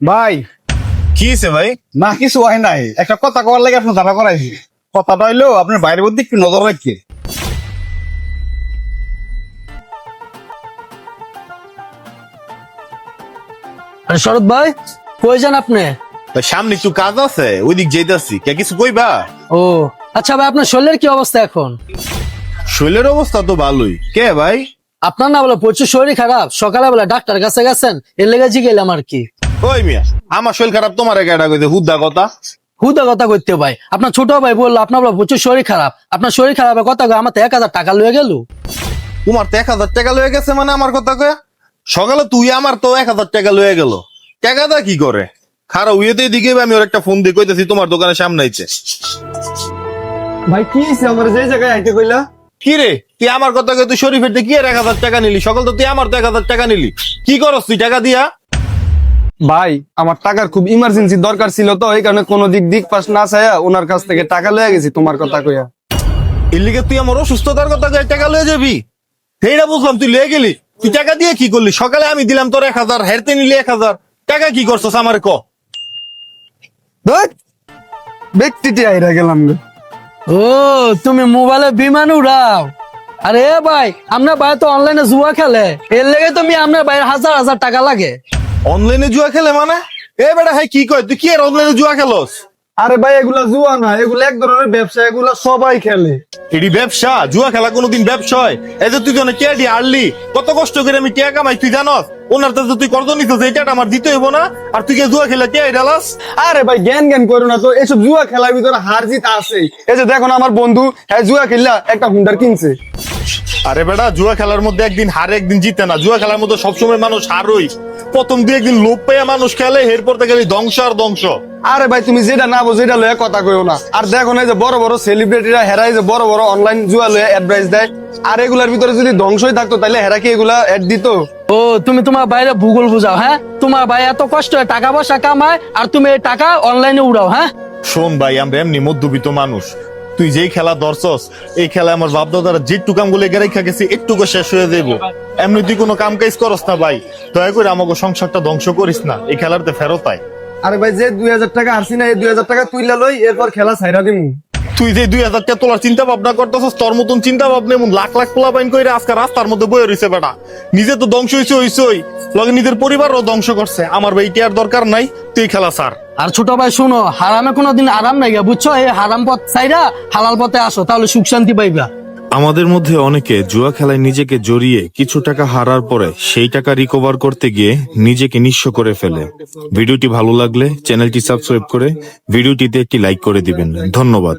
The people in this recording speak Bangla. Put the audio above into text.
ভাই। কি হয়েছে ভাই? না কিছু হয় নাই। একটা কথা কওয়ার লাগে আপনার দাঁড়া করাইছি। কথাটা হইল আপনার বাইরের মধ্যে একটু নজর রাখছে আরে শরৎ ভাই কই যান আপনি? তা সামনে একটু কাজ আছে ওইদিক যেতেছি কে কিছু কইবা? ও আচ্ছা ভাই আপনার শরীরের কি অবস্থা এখন? শরীরের অবস্থা তো ভালোই। কে ভাই? আপনার না বলে প্রচুর শরীর খারাপ। সকালে বলে ডাক্তার কাছে গেছেন এর লেগে জিগেলাম আর কি। ওই মিয়া আমার শরীর খারাপ তোমার কেডা কইতে হুদ্দা কথা। হুদা কথা করতে ভাই। আপনার ছোট ভাই বলল আপনার বলে প্রচুর শরীর খারাপ। আপনার শরীর খারাপের কথা কয়ে আমার তো এক হাজার টাকা লয়ে গেল। তোমার তো এক হাজার টাকা লয়ে গেছে মানে আমার কথা কয়া সকালে তুই আমার তো এক হাজার টাকা লয়ে গেল। টাকাটা কি করে? খারাপ উইয়েতে দিকে আমি ওর একটা ফোন দিয়ে কইতেছি তোমার দোকানের সামনে আইছে। ভাই কি হয়েছে আমার যে জায়গায় আইতে কইলা? কি রে? তুই আমার কথা কয়ে তুই শরীফের দিয়ে কি আর এক হাজার টাকা নিলি? সকাল তো তুই আমার তো এক হাজার টাকা নিলি। কি করস তুই টাকা দিয়া? ভাই আমার টাকার খুব ইমার্জেন্সি দরকার ছিল তো এই কারণে কোনো দিক দিক পাস না চাইয়া ওনার কাছ থেকে টাকা লয়ে গেছি তোমার কথা কইয়া। এর লিগে তুই আমার অসুস্থতার কথা কয়ে টাকা লয়ে যাবি? সেইটা বুঝলাম তুই লয়ে গেলি? তুই টাকা দিয়ে কি করলি? সকালে আমি দিলাম তোর এক হাজার হেরতে নিলি এক হাজার। টাকা কি করছস আমার ক? ব্যক্তিটি আইরা গেলাম রে। ও তুমি মোবাইলে বিমান উড়াও। আরে ভাই আপনার ভাই তো অনলাইনে জুয়া খেলে। এর লেগে তুমি আপনার ভাইয়ের হাজার হাজার টাকা লাগে। অনলাইনে জুয়া খেলে মানে? এ বেটা হ্যাঁ কি কয়? তুই কি আর অনলাইনে জুয়া খেলস? আরে ভাই এগুলা জুয়া না এগুলো এক ধরনের ব্যবসা এগুলা সবাই খেলে। এটি ব্যবসা? জুয়া খেলা কোনোদিন ব্যবসা হয়? এই যে তুই জনে টিয়া দিয়ে আনলি কত কষ্ট করে আমি টিয়া কামাই তুই জানস? ওনার তো তুই কর্জ নিছিস এই টাকা আমার দিতে হইব না। আর তুই কে জুয়া খেলে টিয়া ডালাস আরে ভাই জ্ঞান জ্ঞান করো না তো এসব জুয়া খেলার ভিতরে হার জিত আছে এই যে দেখো না আমার বন্ধু হ্যাঁ জুয়া খেললা একটা হুন্ডার কিনছে। আরে বেটা জুয়া খেলার মধ্যে একদিন হারে একদিন জিতে না। জুয়া খেলার মধ্যে সবসময় মানুষ হারই। প্রথম দিয়ে একদিন লোপ পেয়ে মানুষ খেলে এরপর থেকে খালি ধ্বংস আর ধ্বংস। আরে ভাই তুমি যেটা না বোঝো এটা লয়ে কথা কইও না। আর দেখো না যে বড় বড় সেলিব্রিটিরা হেরাই যে বড় বড় অনলাইন জুয়া লয়ে অ্যাডভাইস দেয়। আর এগুলার ভিতরে যদি ধ্বংসই থাকতো তাহলে হেরা কি এগুলা অ্যাড দিত? ও তুমি তোমার বাইরে ভূগোল বুঝাও হ্যাঁ? তোমার ভাই এত কষ্ট হয় টাকা পয়সা কামায় আর তুমি এই টাকা অনলাইনে উড়াও হ্যাঁ? শোন ভাই আমরা এমনি মধ্যবিত্ত মানুষ। তুই যেই খেলা ধরছস এই খেলা আমার বাপ দাদারা যেটু কামগুলো এগারাই গেছে একটুকু শেষ হয়ে যাব। এমনি তুই কোনো কাম কাজ করস না ভাই। দয়া করে আমাকে সংসারটা ধ্বংস করিস না এই খেলাতে ফেরত আয়। আরে ভাই যে দুই হাজার টাকা আসছি না এই দুই হাজার টাকা তুইলা লই এরপর খেলা ছাইরা দিমু। তুই যে দুই হাজার টাকা তোলার চিন্তা ভাবনা করতেছস তোর মতন চিন্তা ভাবনা এমন লাখ লাখ পোলা বাইন করে আজকে রাস্তার মধ্যে বয়ে রয়েছে বেটা। নিজে তো ধ্বংস হয়েছে হইছই। লগে নিজের পরিবারও ধ্বংস করছে। আমার ভাই এটি আর দরকার নাই। তুই খেলা সার আর ছোট ভাই শুনো হারামে কোনোদিন আরাম নাই গা, বুঝছ? এই হারাম পথ চাইরা হালাল পথে আসো তাহলে সুখ শান্তি পাইবা। আমাদের মধ্যে অনেকে জুয়া খেলায় নিজেকে জড়িয়ে কিছু টাকা হারার পরে সেই টাকা রিকভার করতে গিয়ে নিজেকে নিঃস্ব করে ফেলে। ভিডিওটি ভালো লাগলে চ্যানেলটি সাবস্ক্রাইব করে ভিডিওটিতে একটি লাইক করে দিবেন। ধন্যবাদ।